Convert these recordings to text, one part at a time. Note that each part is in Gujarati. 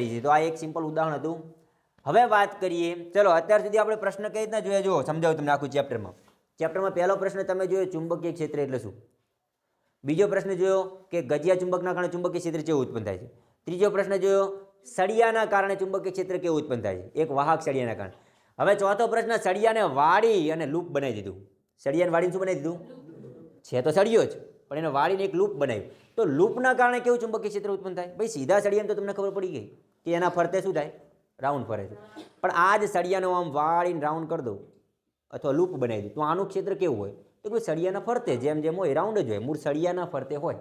કરી છે. તો આ એક સિમ્પલ ઉદાહરણ હતું. હવે વાત કરીએ. ચલો, અત્યાર સુધી આપણે પ્રશ્ન કઈ રીતના જોયા? જુઓ, સમજાવું તમને આખું ચેપ્ટરમાં ચેપ્ટરમાં પહેલો પ્રશ્ન તમે જોયો ચુંબકીય ક્ષેત્ર એટલે શું? બીજો પ્રશ્ન જોયો કે ગજિયા ચુંબકના કારણે ચુંબકીય ક્ષેત્ર કેવું ઉત્પન્ન થાય છે? ત્રીજો પ્રશ્ન જોયો, સળિયાના કારણે ચુંબકીય ક્ષેત્ર કેવું ઉત્પન્ન થાય છે? એક વાહક સળિયાના કારણે. હવે ચોથો પ્રશ્ન, સળિયાને વાળી અને લૂપ બનાવી દીધું. સળિયાને વાળીને શું બનાવી દીધું? છે તો સળિયો જ, પણ એને વાળીને એક લૂપ બનાવ્યું. તો લૂપના કારણે કેવું ચુંબકીય ક્ષેત્ર ઉત્પન્ન થાય? ભાઈ, સીધા સળિયાને તો તમને ખબર પડી ગઈ. કે એના ફરતે શું થાય? રાઉન્ડ ફરે છે. પણ આ જ સળિયાનો આમ વાળીને રાઉન્ડ કરી દઉં અથવા લૂપ બનાવી દઉં, તો આનું ક્ષેત્ર કેવું હોય? તો કે સળિયાના ફરતે જેમ જેમ હોય, રાઉન્ડ જ હોય. મૂળ સળિયાના ફરતે હોય.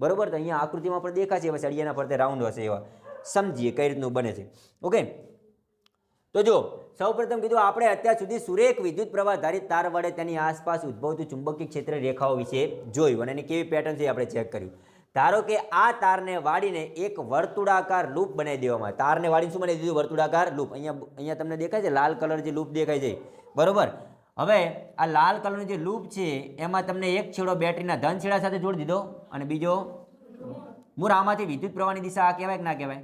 બરોબર? તો અહીંયા આકૃતિમાં પણ દેખાશે એવા સળિયાના ફરતે રાઉન્ડ હશે એવા. સમજીએ કઈ રીતનું બને છે. ઓકે? તો જો, સૌપ્રથમ કીધું, આપણે અત્યાર સુધી સુરેખ વિદ્યુત પ્રવાહ ધારિત તાર વડે તેની આસપાસ ઉદ્ભવતું ચુંબકીય ક્ષેત્ર રેખાઓ વિશે જોયું અને એની કેવી પેટર્ન છે આપણે ચેક કર્યું. ધારો કે આ તારને વાળીને એક વર્તુળાકાર લૂપ બનાવી દેવામાં આવે. તારને વાળીને શું બનાવી દીધું? વર્તુળાકાર લૂપ. અહીંયા અહીંયા તમને દેખાય છે લાલ કલર જે લૂપ દેખાય છે. બરોબર? હવે આ લાલ કલરની જે લૂપ છે, એમાં તમને એક છેડો બેટરીના ધન છેડા સાથે જોડી દીધો. અને બીજો મૂળ આમાંથી વિદ્યુત પ્રવાહની દિશા આ કહેવાય કે ના કહેવાય?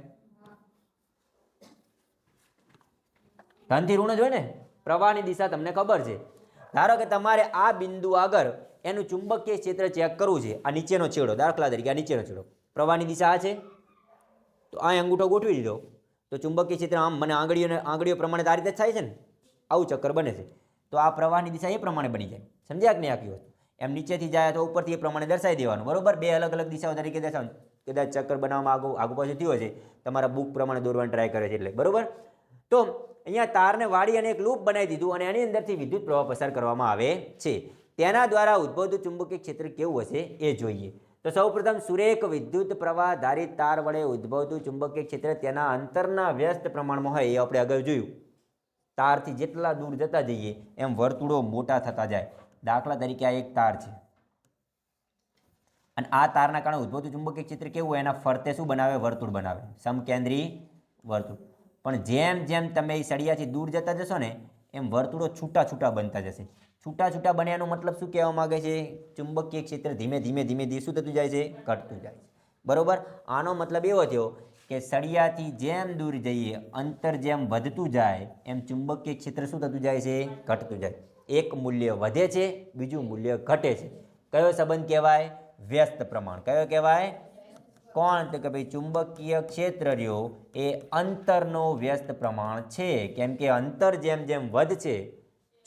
ધનથી ઋણ જ હોય ને? પ્રવાહની દિશા તમને ખબર છે. ધારો કે તમારે આ બિંદુ આગળ એનું ચુંબકીય ક્ષેત્ર ચેક કરવું છે. આ નીચેનો છેડો, દાખલા તરીકે આ નીચેનો છેડો. પ્રવાહની દિશા આ છે? તો આ અંગૂઠો ગોઠવી દીધો. તો ચુંબકીય ક્ષેત્ર આમ મને આંગળીઓને, આંગળીઓ પ્રમાણે આ રીતે થાય છે ને? આવું ચક્કર બને છે. તો આ પ્રવાહની દિશા એ પ્રમાણે બની જાય. સમજ્યા કે નહીં આખી વસ્તુ? એમ નીચેથી જાય તો ઉપરથી એ પ્રમાણે દર્શાવી દેવાનું. બરોબર? બે અલગ અલગ દિશાઓ તરીકે દર્શાવવાનું કદાચ ચક્કર બનાવવામાં આગુ આગુ પાછું થયું છે તમારા બુક પ્રમાણે દોરવાની ટ્રાય કરે છે એટલે. બરોબર? તો અહીંયા તારને વાળી અને એક લૂપ બનાવી દીધું અને એની અંદરથી વિદ્યુત પ્રવાહ પસાર કરવામાં આવે છે. તેના દ્વારા ઉદ્ભવતું ચુંબકીય ક્ષેત્ર કેવું હશે એ જોઈએ. તો સૌપ્રથમ સુરેખ વિદ્યુત પ્રવાહ ધારિત તાર વડે ઉદ્ભવતું ચુંબકીય ક્ષેત્ર તેના અંતરના વ્યસ્ત પ્રમાણમાં હોય એ આપણે અગાઉ જોયું. તારથી જેટલા દૂર જતા જઈએ, એમ વર્તુળો મોટા થતા જાય. દાખલા તરીકે આ એક તાર છે. અને આ તારના કારણે ઉદ્ભવતું ચુંબકીય ક્ષેત્ર કેવું એના ફરતે શું બનાવે? વર્તુળ બનાવે. સમકેન્દ્રી વર્તુળ. પણ જેમ જેમ તમે એ સળિયાથી દૂર જતા જશો ને એમ વર્તુળો છૂટા છૂટા બનતા જશે. છૂટા છૂટા બન્યાનો મતલબ શું કહેવા માગે છે? ચુંબકીય ક્ષેત્ર ધીમે ધીમે ધીમે ધીમે શું થતું જાય છે? ઘટતું જાય છે. બરાબર? આનો મતલબ એવો થયો કે સળિયાથી જેમ દૂર જઈએ, અંતર જેમ વધતું જાય, એમ ચુંબકીય ક્ષેત્ર શું થતું જાય છે? ઘટતું જાય. એક મૂલ્ય વધે છે, બીજું મૂલ્ય ઘટે છે. કયો સંબંધ કહેવાય? વ્યસ્ત પ્રમાણ. કયો કહેવાય? કોણ તો કે ભાઈ ચુંબકીય ક્ષેત્ર રહ્યો એ અંતરનો વ્યસ્ત પ્રમાણ છે. કેમ કે અંતર જેમ જેમ વધશે,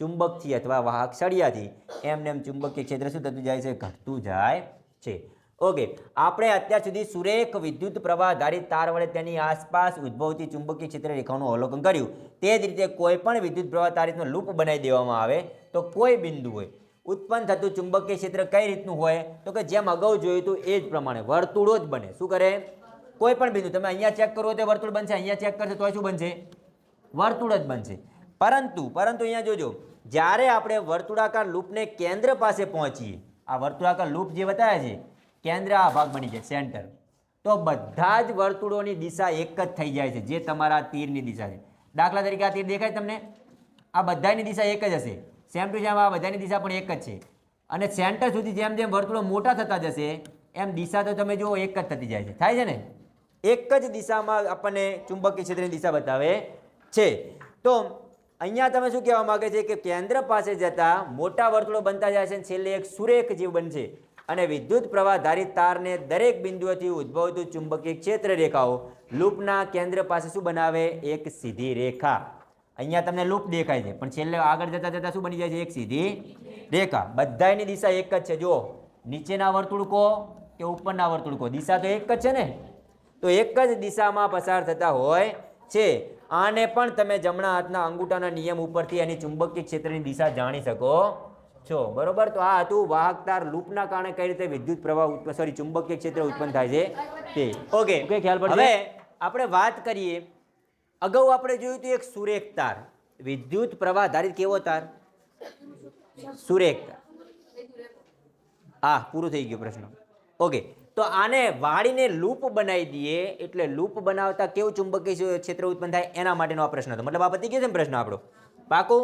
ચુંબકથી અથવા વાહક સળિયાથી એમને એમ ચુંબકીય ક્ષેત્ર શું થતું જાય છે? ઘટતું જાય છે. ઓકે, આપણે અત્યાર સુધી સુરેખ વિદ્યુત પ્રવાહ ધારિત તાર વડે તેની આસપાસ ઉદ્ભવતી ચુંબકીય ક્ષેત્ર રેખાઓનું અવલોકન કર્યું. તે જ રીતે કોઈ પણ વિદ્યુત પ્રવાહ તારિતનો લૂપ બનાવી દેવામાં આવે તો કોઈ બિંદુ હોય ઉત્પન્ન થતું ચુંબકીય ક્ષેત્ર કઈ રીતનું હોય? તો કે જેમ અગાઉ જોયું હતું એ જ પ્રમાણે વર્તુળો જ બને. શું કરે? કોઈ પણ બિંદુ, તમે અહીંયા ચેક કરો તો વર્તુળ બનશે, અહીંયા ચેક કરશો તો શું બનશે? વર્તુળ જ બનશે. પરંતુ પરંતુ અહીંયા જોજો, જ્યારે આપણે વર્તુળાકાર લૂપને કેન્દ્ર પાસે પહોંચીએ, આ વર્તુળાકાર લૂપ જે બતાવ્યા છે, કેન્દ્ર આ ભાગ બની જાય સેન્ટર તો બધા જ વર્તુળોની દિશા એક જ થઈ જાય છે, જે તમારા તીરની દિશા છે. દાખલા તરીકે આ તીર દેખાય તમને? આ બધાની દિશા એક જ હશે. સેમ ટુ સેમ આ બધાની દિશા પણ એક જ છે. અને સેન્ટર સુધી જેમ જેમ વર્તુળો મોટા થતા જશે, એમ દિશા તો તમે જુઓ એક જ થતી જાય છે. થાય છે ને? એક જ દિશામાં આપણને ચુંબકીય ક્ષેત્રની દિશા બતાવે છે. તો અહીંયા તમે શું કહેવા માંગે છે કે કેન્દ્ર પાસે જતા મોટા વર્તુળો બનતા જાય છે છેલ્લે એક સુરેખ જીવ બનશે. અને વિદ્યુત પ્રવાહ ધારિત તારને દરેક બિંદુઓથી ઉદ્ભવતું ચુંબકીય ક્ષેત્ર રેખાઓ લૂપના કેન્દ્ર પાસે શું બનાવે? એક સીધી રેખા. અહીંયા તમને લૂપ દેખાય છે. પણ છેલ્લે આગળ જતા જતા શું બની જાય છે? એક સીધી રેખા. બધાયની દિશા એક જ છે. જો નીચેના વર્તુળકો કે ઉપરના વર્તુળકો? દિશા તો એક જ છે ને? તો એક જ દિશામાં પસાર થતા હોય છે. આને પણ તમે જમણા હાથના અંગૂઠાના નિયમ ઉપરથી એની ચુંબકીય ક્ષેત્રની દિશા જાણી શકો છો. બરોબર? તો આ હતું વાહકતાર લૂપના કારણે કઈ રીતે વિદ્યુત પ્રવાહ સોરી ચુંબકીય ક્ષેત્ર ઉત્પન્ન થાય છે તે. ઓકે ઓકે, ખ્યાલ? હવે આપણે વાત કરીએ અગાઉ આપણે જોયું હતું એક સુરેખ તાર. વિદ્યુત પ્રવાહ ધારિત કેવો તાર? સુરેખ તાર. હા, પૂરું થઈ ગયું પ્રશ્ન. ઓકે તો આને વાળીને લૂપ બનાવી દઈએ, એટલે લૂપ બનાવતા કેવું ચુંબકીય ક્ષેત્ર ઉત્પન્ન થાય? એના માટેનો આ પ્રશ્ન હતો. મતલબ આ પતી ગયો છે પ્રશ્ન આપણો? પાકું?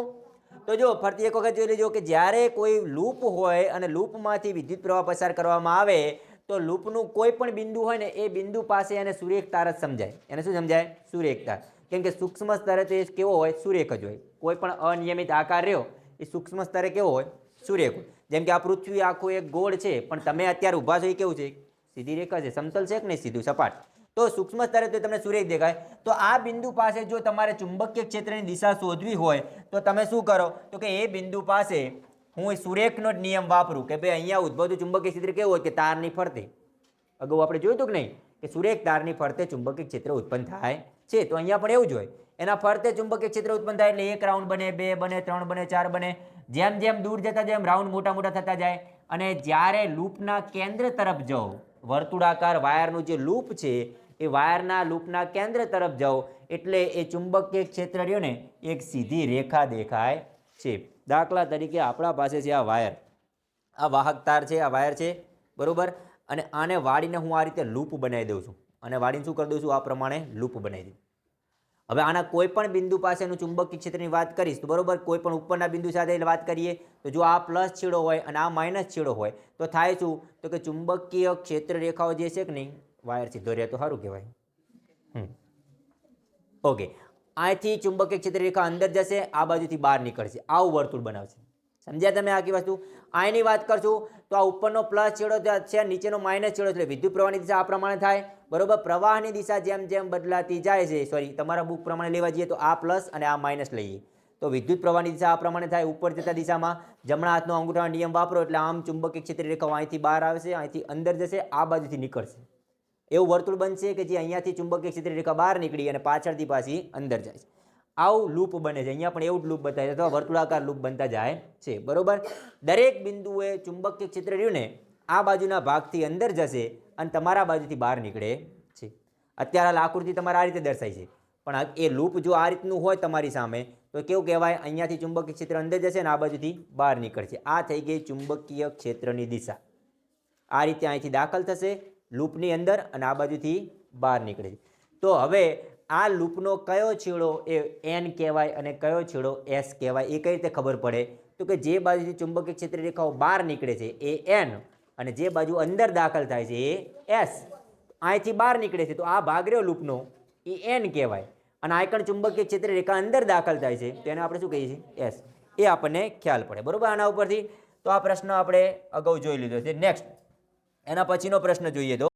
તો જો, ફરતી એક વખત જોઈ લેજો કે જ્યારે કોઈ લૂપ હોય અને લૂપમાંથી વિદ્યુત પ્રવાહ પસાર કરવામાં આવે, તો લૂપનું કોઈ પણ બિંદુ હોય ને, એ બિંદુ પાસે એને સુરેખ તાર જ સમજાય. એને શું સમજાય? સુરેખ તાર. કેમ કે સૂક્ષ્મ સ્તરે તો એ કેવો હોય? સુરેખ જ હોય. કોઈ પણ અનિયમિત આકાર રહ્યો, એ સૂક્ષ્મ સ્તરે કેવો હોય? હોય. જેમ કે આ પૃથ્વી આખું એક ગોળ છે, પણ તમે અત્યારે ઊભા છો એ કેવું છે? સીધી રેખા છે, સમતલ છે કે નહીં? સીધું સપાટ. તો સૂક્ષ્મ સ્તરે તો તમને સુરેખ દેખાય. તો આ બિંદુ પાસે જો તમારે ચુંબકીય ક્ષેત્રની દિશા શોધવી હોય, તો તમે શું કરો? તો કે એ બિંદુ પાસે હું સુરેખનો જ નિયમ વાપરું કે ભાઈ અહીંયા ઉદ્ભવતું ચુંબકીય ક્ષેત્ર કેવું હોય? કે તારની ફરતે. અગાઉ આપણે જોયું હતું કે નહીં? કે સુરેખ તારની ફરતે ચુંબકીય ક્ષેત્ર ઉત્પન્ન થાય છે, તો અહીંયા પણ એવું જ હોય. એના ફરતે ચુંબકીય ક્ષેત્ર ઉત્પન્ન થાય એટલે એક રાઉન્ડ બને, બે બને, ત્રણ બને, ચાર બને. જેમ જેમ દૂર જતા જેમ રાઉન્ડ મોટા મોટા થતા જાય. અને જ્યારે લૂપના કેન્દ્ર તરફ જાઓ, વર્તુળાકાર વાયરનું જે લૂપ છે, એ વાયરના લૂપના કેન્દ્ર તરફ જાઓ, એટલે એ ચુંબકીય ક્ષેત્ર રહ્યો ને, એક સીધી રેખા દેખાય છે. દાખલા તરીકે આપણા પાસે છે આ વાયર. આ વાહક તાર છે, આ વાયર છે, બરાબર? અને આને વાળીને હું આ રીતે લૂપ બનાવી દઉં છું. અને વાળીને શું કરી દઉં છું આ પ્રમાણે લૂપ બનાવી દઉં હવે આના કોઈ પણ બિંદુ પાસેનું ચુંબકીય ક્ષેત્રની વાત કરીશ તો બરાબર, કોઈ પણ ઉપરના બિંદુ સાથે વાત કરીએ તો જો આ પ્લસ છેડો હોય અને આ માઇનસ છેડો હોય તો થાય શું? તો કે ચુંબકીય ક્ષેત્ર રેખાઓ જે છે કે નહીં, વાયર સીધો રહે તો સારું કહેવાય. હમ. ઓકે અહીંથી ચુંબકીય ક્ષેત્ર રેખા અંદર જશે, આ બાજુથી બહાર નીકળશે. આવું વર્તુળ બનાવશે. સમજ્યા તમે આખી વસ્તુ? અહીંની વાત કરશું તો આ ઉપરનો પ્લસ છેડો છે, નીચેનો માઇનસ છેડો એટલે વિદ્યુત પ્રવાહની દિશા આ પ્રમાણે થાય. બરોબર? પ્રવાહની દિશા જેમ જેમ બદલાતી જાય છે સોરી તમારા બુક પ્રમાણે લેવા જઈએ તો આ પ્લસ અને આ માઇનસ લઈએ. તો વિદ્યુત પ્રવાહની દિશા આ પ્રમાણે થાય, ઉપર જતા દિશામાં. જમણા હાથનો અંગૂઠાનો નિયમ વાપરો એટલે આમ ચુંબકીય ક્ષેત્ર રેખાઓ અહીંથી બહાર આવશે અહીંથી અંદર જશે, આ બાજુથી નીકળશે. એવું વર્તુળ બનશે કે જે અહીંયાથી ચુંબકીય ક્ષેત્ર રેખા બહાર નીકળી અને પાછળથી પાછી અંદર જાય છે. આવું લૂપ બને છે. અહીંયા પણ એવું જ લૂપ બતાવે છે અથવા વર્તુળાકાર લૂપ બનતા જાય છે. બરોબર? દરેક બિંદુએ ચુંબકીય ક્ષેત્ર રહ્યું ને, આ બાજુના ભાગથી અંદર જશે અને તમારા બાજુથી બહાર નીકળે છે. અત્યારે આ આકૃતિ તમારે આ રીતે દર્શાય છે. પણ એ લૂપ જો આ રીતનું હોય તમારી સામે, તો કેવું કહેવાય? અહીંયાથી ચુંબકીય ક્ષેત્ર અંદર જશે અને આ બાજુથી બહાર નીકળશે. આ થઈ ગઈ ચુંબકીય ક્ષેત્રની દિશા. આ રીતે અહીંથી દાખલ થશે લૂપની અંદર અને આ બાજુથી બહાર નીકળે છે. તો હવે આ લૂપનો કયો છેડો એ એન કહેવાય અને કયો છેડો એસ કહેવાય, એ કઈ રીતે ખબર પડે? તો કે જે બાજુથી ચુંબકીય ક્ષેત્ર રેખાઓ બહાર નીકળે છે, એ એન અને જે બાજુ અંદર દાખલ થાય છે, એ એસ અહીંથી બહાર નીકળે છે, તો આ ભાગ રહ્યો લૂપનો, એ એન કહેવાય. અને આયકણ ચુંબકીય ક્ષેત્ર રેખા અંદર દાખલ થાય છે તેને આપણે શું કહીએ છીએ? એસ એ આપણને ખ્યાલ પડે, બરાબર? આના ઉપરથી તો આ પ્રશ્ન આપણે અગાઉ જોઈ લીધો છે. નેક્સ્ટ એના પછીનો પ્રશ્ન જોઈએ તો